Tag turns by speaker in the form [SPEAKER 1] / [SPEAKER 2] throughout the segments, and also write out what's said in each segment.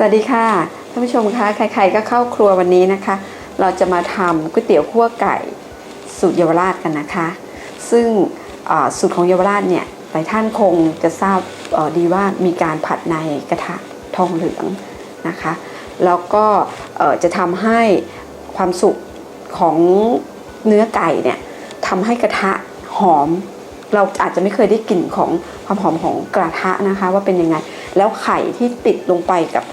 [SPEAKER 1] สวัสดีค่ะท่านผู้ชมคะใครๆก็เข้าครัววันนี้นะคะ เราจะมาทำก๋วยเตี๋ยวคั่วไก่สูตรเยาวราชกันนะคะ ซึ่งสูตรของเยาวราชเนี่ยหลายท่านคงจะทราบดีว่ามีการผัดในกระทะทองเหลืองนะคะ แล้วก็จะทำให้ความสุกของเนื้อไก่เนี่ยทำให้กระทะหอม เราอาจจะไม่เคยได้กลิ่นของความหอมของกระทะนะคะ ว่าเป็นยังไงแล้วไข่ที่ติดลงไปกับ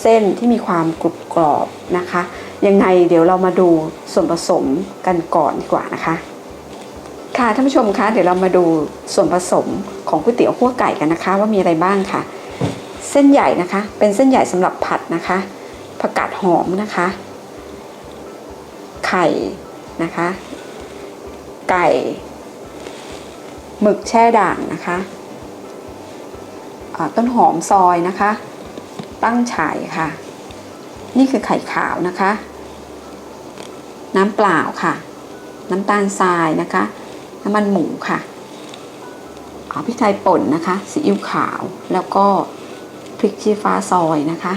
[SPEAKER 1] เส้นที่มีความกรุบกรอบนะคะ ยังไงเดี๋ยวเรามาดูส่วนผสมกันก่อนดีกว่านะคะ ค่ะท่านผู้ชมคะเดี๋ยวเรามาดูส่วนผสมของก๋วยเตี๋ยวขั่วไก่กันนะคะ ว่ามีอะไรบ้างค่ะ เส้นใหญ่นะคะ เป็นเส้นใหญ่สำหรับผัดนะคะผักกาดหอมนะคะ ไข่นะคะ ไก่หมึกแช่ด่างนะคะต้นหอมซอยนะคะ ตั้งฉายค่ะ นี่คือไข่ขาวนะคะ น้ำเปล่าค่ะ น้ำตาลทรายนะคะ น้ำมันหมูค่ะอ่าพริกไทยป่นนะคะซีอิ๊วขาวแล้วก็พริกชี้ฟ้าซอยนะคะ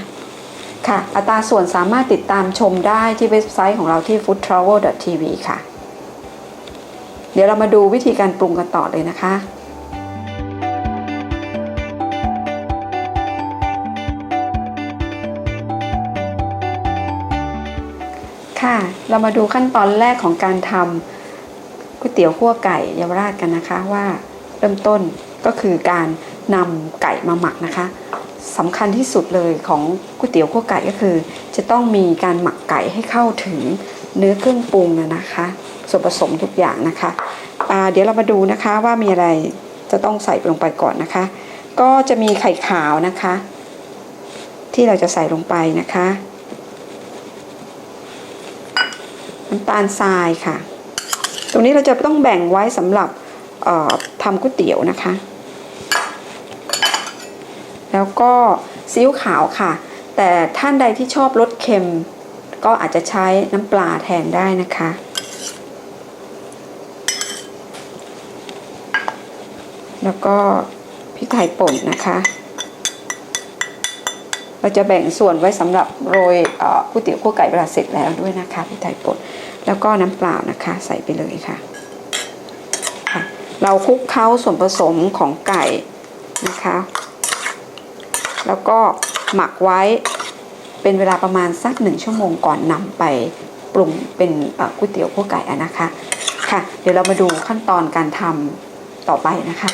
[SPEAKER 1] ค่ะอัตราส่วนสามารถติดตามชมได้ที่เว็บไซต์ของเราที่ foodtravel.tv ค่ะ เดี๋ยวเรามาดูวิธีการปรุงกันต่อเลยนะคะ เรามาดูขั้นตอนแรกของการทำก๋วยเตี๋ยวขั่วไก่เยาวราชกันนะคะว่าเริ่มต้นก็คือการนำไก่มาหมักนะคะสำคัญที่สุดเลยของก๋วยเตี๋ยวขั่วไก่ก็คือ จะต้องมีการหมักไก่ให้เข้าถึงเนื้อเครื่องปรุงนะนะคะ ส่วนผสมทุกอย่างนะคะเดี๋ยวเรามาดูนะคะว่ามีอะไรจะต้องใส่ลงไปก่อนนะคะ ก็จะมีไข่ขาวนะคะ ที่เราจะใส่ลงไปนะคะ น้ำตาลทรายค่ะ ตรงนี้เราจะต้องแบ่งไว้สำหรับทำก๋วยเตี๋ยวนะคะ แล้วก็ซีอิ๊วขาวค่ะ แต่ท่านใดที่ชอบรสเค็ม ก็อาจจะใช้น้ำปลาแทนได้นะคะแล้วก็พริกไทยป่นนะคะ เราจะแบ่งส่วนไว้สำหรับโรยก๋วยเตี๋ยวคั่วไก่เวลาเสร็จแล้วด้วยนะคะพริกไทยป่นแล้วก็น้ำเปล่านะคะใส่ไปเลยค่ะค่ะ เราคลุกเคล้าส่วนผสมของไก่นะคะ แล้วก็หมักไว้เป็นเวลาประมาณสักหนึ่งชั่วโมงก่อนนำไปปรุงเป็นก๋วยเตี๋ยวคั่วไก่อะนะคะค่ะ เดี๋ยวเรามาดูขั้นตอนการทำต่อไปนะคะ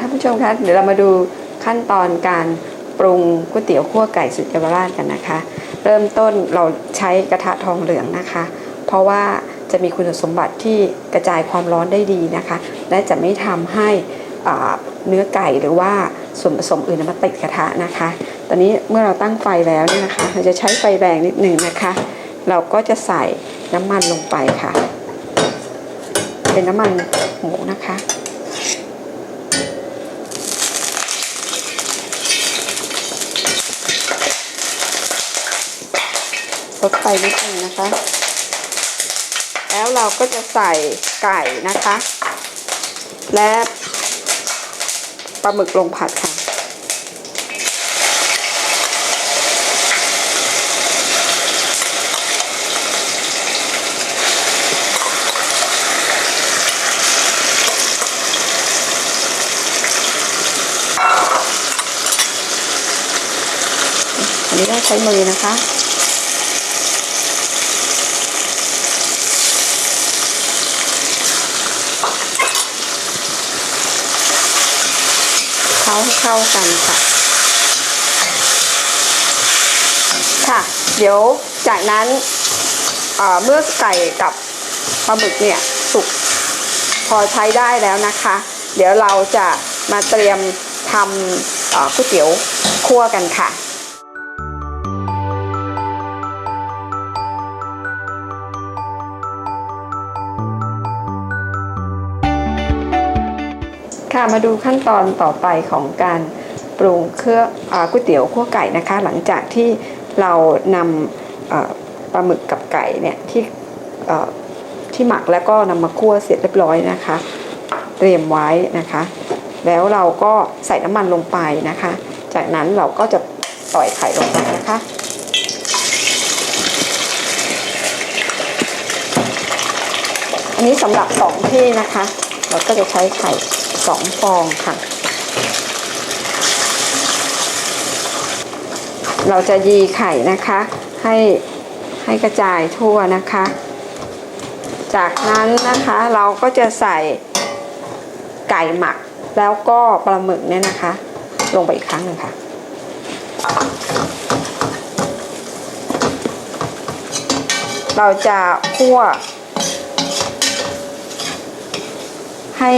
[SPEAKER 1] ท่านผู้ชมคะเดี๋ยวเรามาดูขั้นตอนการปรุงก๋วยเตี๋ยวคั่วไก่สุดเยาวราชกันนะคะ เริ่มต้นเราใช้กระทะทองเหลืองนะคะ เพราะว่าจะมีคุณสมบัติที่กระจายความร้อนได้ดีนะคะ และจะไม่ทำให้อ่าเนื้อไก่หรือว่าส่วนผสมอื่นมาติดกระทะนะคะ ตอนนี้เมื่อเราตั้งไฟแล้วเนี่ยนะคะ เราจะใช้ไฟแรงนิดหนึ่งนะคะ เราก็จะใส่น้ำมันลงไปค่ะ เป็นน้ำมันหมูนะคะ ดไฟนิดนึงนะคะ แล้วเราก็จะใส่ไก่นะคะ และปลาหมึกลงผัดค่ะ อันนี้ต้องใช้มือนะคะ เข้ากันค่ะ ค่ะ เดี๋ยวจากนั้นเอ่อเมื่อไก่กับปลาหมึกเนี่ยสุกพอใช้ได้แล้วนะคะ เดี๋ยวเราจะมาเตรียมทำก๋วยเตี๋ยวคั่วกันค่ะ ค่ะมาดูขั้นตอนต่อไปของการปรุงเครื่องอก๋วยเตี๋ยวคั่วไก่นะคะ หลังจากที่เรานำปลาหมึกกับไก่เนี่ยที่ที่หมักแล้วก็นำมาคั่วเสร็จเรียบร้อยนะคะ เตรียมไว้นะคะ แล้วเราก็ใส่น้ำมันลงไปนะคะ จากนั้นเราก็จะต่อยไข่ลงไปนะคะอันนี้สำหรับสองที่นะคะ เราก็จะใช้ไข่สองฟองค่ะ เราจะยีไข่นะคะ ให้ให้กระจายทั่วนะคะ จากนั้นนะคะเราก็จะใส่ไก่หมักแล้วก็ปลาหมึกเนี่ยนะคะ ลงไปอีกครั้งหนึ่งค่ะเราจะคั่ว ให้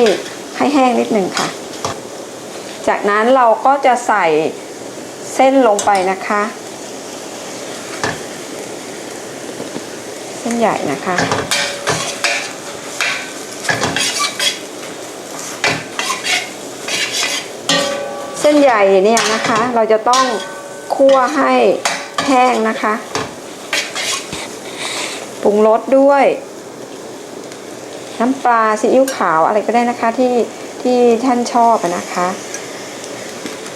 [SPEAKER 1] ให้แห้งนิดหนึ่งค่ะ จากนั้นเราก็จะใส่เส้นลงไปนะคะ เส้นใหญ่นะคะ เส้นใหญ่เนี่ยนะคะ เราจะต้องคั่วให้แห้งนะคะ ปรุงรสด้วย น้ำปลาซีอิ๊วขาวอะไรก็ได้นะคะที่ที่ท่านชอบนะคะ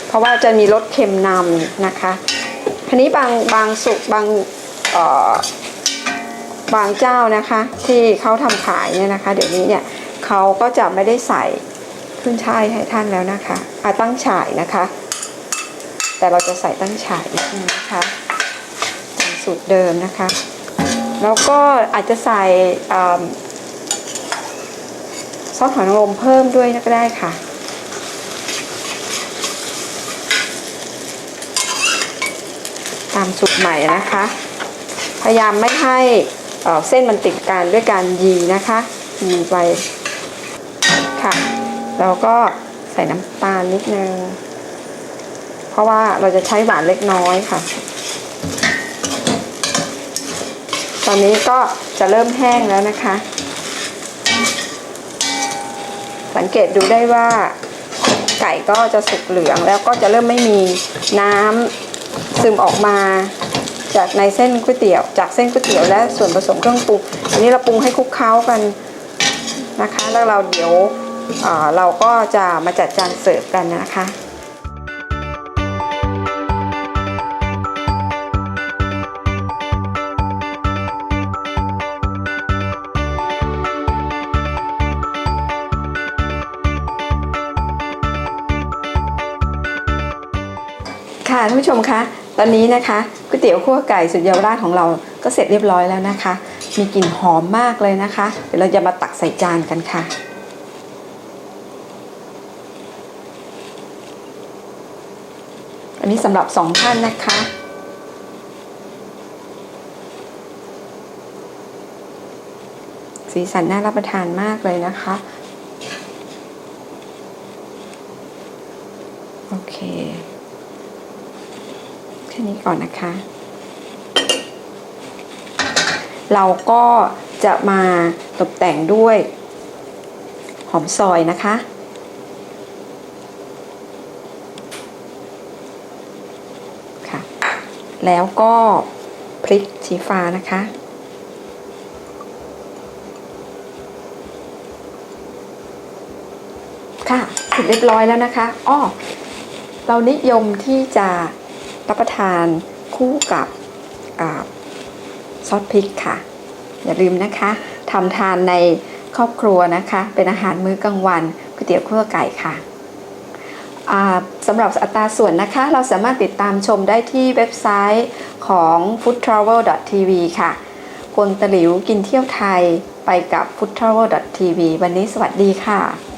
[SPEAKER 1] เพราะว่าจะมีรสเค็มนำนะคะทีนี้บางบางสุกบางเออบางเจ้านะคะ ที่เขาทำขายเนี่ยนะคะ เดี๋ยวนี้เนี่ยเขาก็จะไม่ได้ใส่ขึ้นช่ายให้ท่านแล้วนะคะอาตั้งฉ่ายนะคะ แต่เราจะใส่ตั้งฉ่ายนิดนึงนะคะสูตรเดิมนะคะ แล้วก็อาจจะใส่ ซอสหอยนางรมเพิ่มด้วยก็ได้ค่ะ ตามสูตรใหม่นะคะ พยายามไม่ให้เเส้นมันติดกันด้วยการยีนะคะยีไปค่ะแล้วก็ใส่น้ำตาลนิดนึง เพราะว่าเราจะใช้หวานเล็กน้อยค่ะ ตอนนี้ก็จะเริ่มแห้งแล้วนะคะ สังเกตดูได้ว่าไก่ก็จะสุกเหลืองแล้วก็จะเริ่มไม่มีน้ำซึมออกมา จากในเส้นก๋วยเตี๋ยว จากเส้นก๋วยเตี๋ยวและส่วนผสมเครื่องปรุงอันนี้เราปรุงให้คลุกเคล้ากันนะคะ แล้วเราเดี๋ยวเอ่อเราก็จะมาจัดจานเสิร์ฟกันนะคะ ผู้ชมคะ ตอนนี้นะคะก๋วยเตี๋ยวคั่วไก่สุดเยาวราชของเราก็เสร็จเรียบร้อยแล้วนะคะ มีกลิ่นหอมมากเลยนะคะ เดี๋ยวเราจะมาตักใส่จานกันค่ะอันนี้สำหรับสองท่านนะคะ สีสันน่ารับประทานมากเลยนะคะ โอเค นี้ก่อนนะคะ เราก็จะมาตกแต่งด้วย หอมซอยนะคะ ค่ะ แล้วก็พริกชี้ฟ้านะคะค่ะเสร็จเรียบร้อยแล้วนะคะ อ้อ เรานิยมที่จะ รับประทานคู่กับอซอสพริกค่ะ อย่าลืมนะคะทำทานในครอบครัวนะคะ เป็นอาหารมื้อกลางวันก๋วยเตี๋ยวคั่วไก่ค่ะสำหรับอัตราส่วนนะคะ เราสามารถติดตามชมได้ที่เว็บไซต์ของ foodtravel.tv ค่ะกวนตะหลิวกินเที่ยวไทยไปกับ foodtravel.tv วันนี้สวัสดีค่ะ